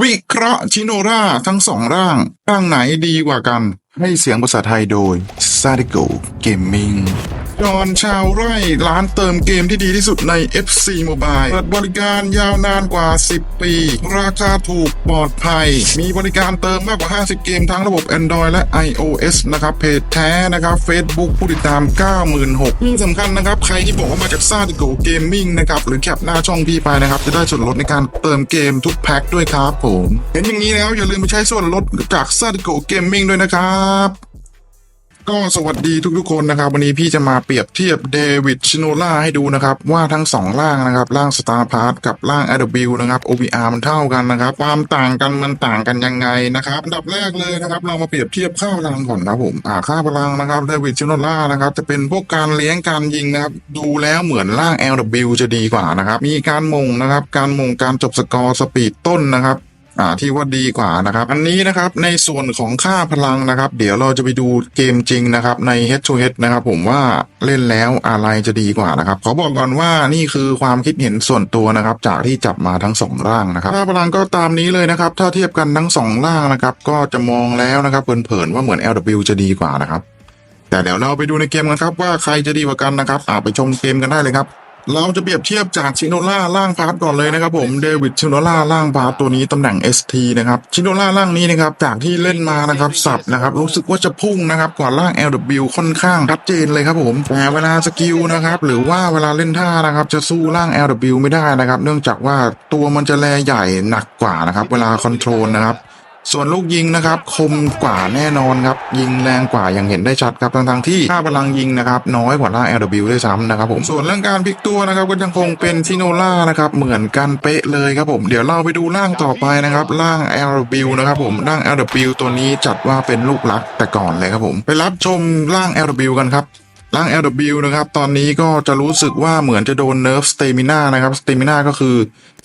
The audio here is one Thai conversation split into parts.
วิเคราะห์ชิโนราทั้งสองร่าง ร่างไหนดีกว่ากัน ให้เสียงภาษาไทยโดย s a d i g o Gaming จอนชาวไร่ร้านเติมเกมที่ดีที่สุดใน FC Mobile เปิดบริการยาวนานกว่า 10 ปี ราคาถูกปลอดภัย มีบริการเติมมากกว่า 50 เกมทั้งระบบ Android และ iOS นะครับเพจแท้นะครับ Facebook ผู้ติดตาม 96,000ที่สำคัญนะครับ ใครที่บอกว่ามาจาก s a d i g o Gaming นะครับ หรือแคปหน้าช่องพี่ไปนะครับ จะได้ส่วนลดในการเติมเกมทุกแพ็คด้วยครับผม เห็นอย่างนี้แล้วอย่าลืมไปใช้ส่วนลดจาก s a d i g o Gaming ด้วยนะครับ ก็สวัสดีทุกๆคนนะครับ วันนี้พี่จะมาเปรียบเทียบเดวิดชิโนล่าให้ดูนะครับ ว่าทั้งสองร่างนะครับ ร่างสตาร์พาร์กับร่าง a อ w นะครับ OBR มันเท่ากันนะครับ ความต่างกันมันต่างกันยังไงนะครับอันดับแรกเลยนะครับ เรามาเปรียบเทียบค่าพลังก่อนครับผมอ่าค่าพลังนะครับเดวิดชิโนล่านะครับจะเป็นพวกการเลี้ยงการยิงนะครับดูแล้วเหมือนร่าง LW จะดีกว่านะครับมีการมงนะครับการมงการจบสกอร์สปีดต้นนะครับ อ่าที่ว่าดีกว่านะครับ อันนี้นะครับในส่วนของค่าพลังนะครับ เดี๋ยวเราจะไปดูเกมจริงนะครับ ใน Head to Head นะครับ ผมว่าเล่นแล้วอะไรจะดีกว่านะครับขอบอกก่อนว่านี่คือความคิดเห็นส่วนตัวนะครับ จากที่จับมาทั้งสองร่างนะครับค่าพลังก็ตามนี้เลยนะครับ ถ้าเทียบกันทั้งสองร่างนะครับ ก็จะมองแล้วนะครับเผินๆว่าเหมือน LW จะดีกว่านะครับ แต่เดี๋ยวเราไปดูในเกมกันครับว่าใครจะดีกว่ากันนะครับอ่าไปชมเกมกันได้เลยครับ เราจะเปรียบเทียบจากชิโนล่าล่างพาร์ทก่อนเลยนะครับผมเดวิดชิโนล่าล่างพาร์ทตัวนี้ตำแหน่ง ST นะครับชิโนล่าล่างนี้นะครับจากที่เล่นมานะครับสับนะครับรู้สึกว่าจะพุ่งนะครับกว่าล่าง LW ค่อนข้างชัดเจนเลยครับผมแต่เวลาสกิลนะครับหรือว่าเวลาเล่นท่านะครับจะสู้ล่าง LW ไม่ได้นะครับ เนื่องจากว่าตัวมันจะแลใหญ่หนักกว่านะครับเวลาคอนโทรลนะครับ ส่วนลูกยิงนะครับคมกว่าแน่นอนครับยิงแรงกว่าอย่างเห็นได้ชัดครับทั้งๆที่ค่าพลังยิงนะครับน้อยกว่าล่า LW ด้วยซ้ำนะครับผมส่วนเรื่องการพลิกตัวนะครับก็ยังคงเป็นซิโนล่านะครับเหมือนกันเป๊ะเลยครับผมเดี๋ยวเราไปดูร่างต่อไปนะครับร่าง LW นะครับผมร่าง LW ตัวนี้จัดว่าเป็นลูกรักแต่ก่อนเลยครับผมไปรับชมร่าง LW กันครับร่าง LW นะครับ ตอนนี้ก็จะรู้สึกว่าเหมือนจะโดนเนิร์ฟสเตมิน่านะครับสเตมิน่าก็คือ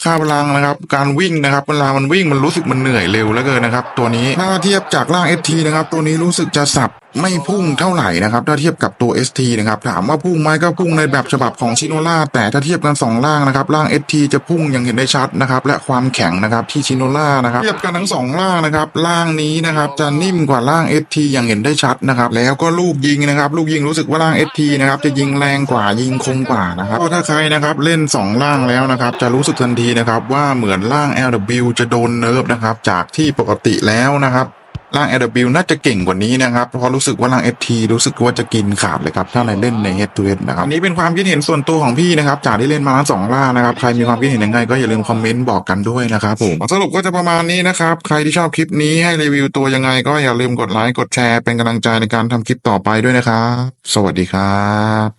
ค่าพลังนะครับ การวิ่งนะครับเวลามันวิ่งมันรู้สึกมันเหนื่อยเร็วเหลือเกินนะครับ ตัวนี้ถ้าเทียบจากร่าง ST นะครับ ตัวนี้รู้สึกจะสับไม่พุ่งเท่าไหร่นะครับ ถ้าเทียบกับตัว ST นะครับถามว่าพุ่งไหมก็พุ่งในแบบฉบับของชิโนล่าแต่ถ้าเทียบกันสองร่างนะครับร่าง ST จะพุ่งอย่างเห็นได้ชัดนะครับและความแข็งนะครับที่ชิโนล่านะครับเทียบกันทั้งสองร่างนะครับร่างนี้นะครับจะนิ่มกว่าร่าง ST อย่างเห็นได้ชัดนะครับแล้วก็ลูกยิงนะครับลูกยิงรู้สึกว่าร่าง ST นะครับจะยิงแรงกว่ายิงคมกว่านะครับถ้าใครนะครับเล่นสองร่างแล้วนะครับจะรู้สึกทันทีนะครับว่าเหมือนร่าง LW จะโดนเนิร์ฟนะครับจากที่ปกติแล้วนะครับร่าง LW น่าจะเก่งกว่านี้นะครับเพราะรู้สึกว่าร่าง FT รู้สึกว่าจะกินขาดเลยครับถ้าในเล่นใน Head to Head นะครับอันนี้เป็นความคิดเห็นส่วนตัวของพี่นะครับจากที่เล่นมาทั้งสองร่านะครับใครมีความคิดเห็นยังไงก็อย่าลืมคอมเมนต์บอกกันด้วยนะครับผมสรุปก็จะประมาณนี้นะครับใครที่ชอบคลิปนี้ให้รีวิวตัวยังไง ก็อย่าลืมกดไลค์กดแชร์เป็นกำลังใจในการทำคลิปต่อไปด้วยนะครับสวัสดีครับ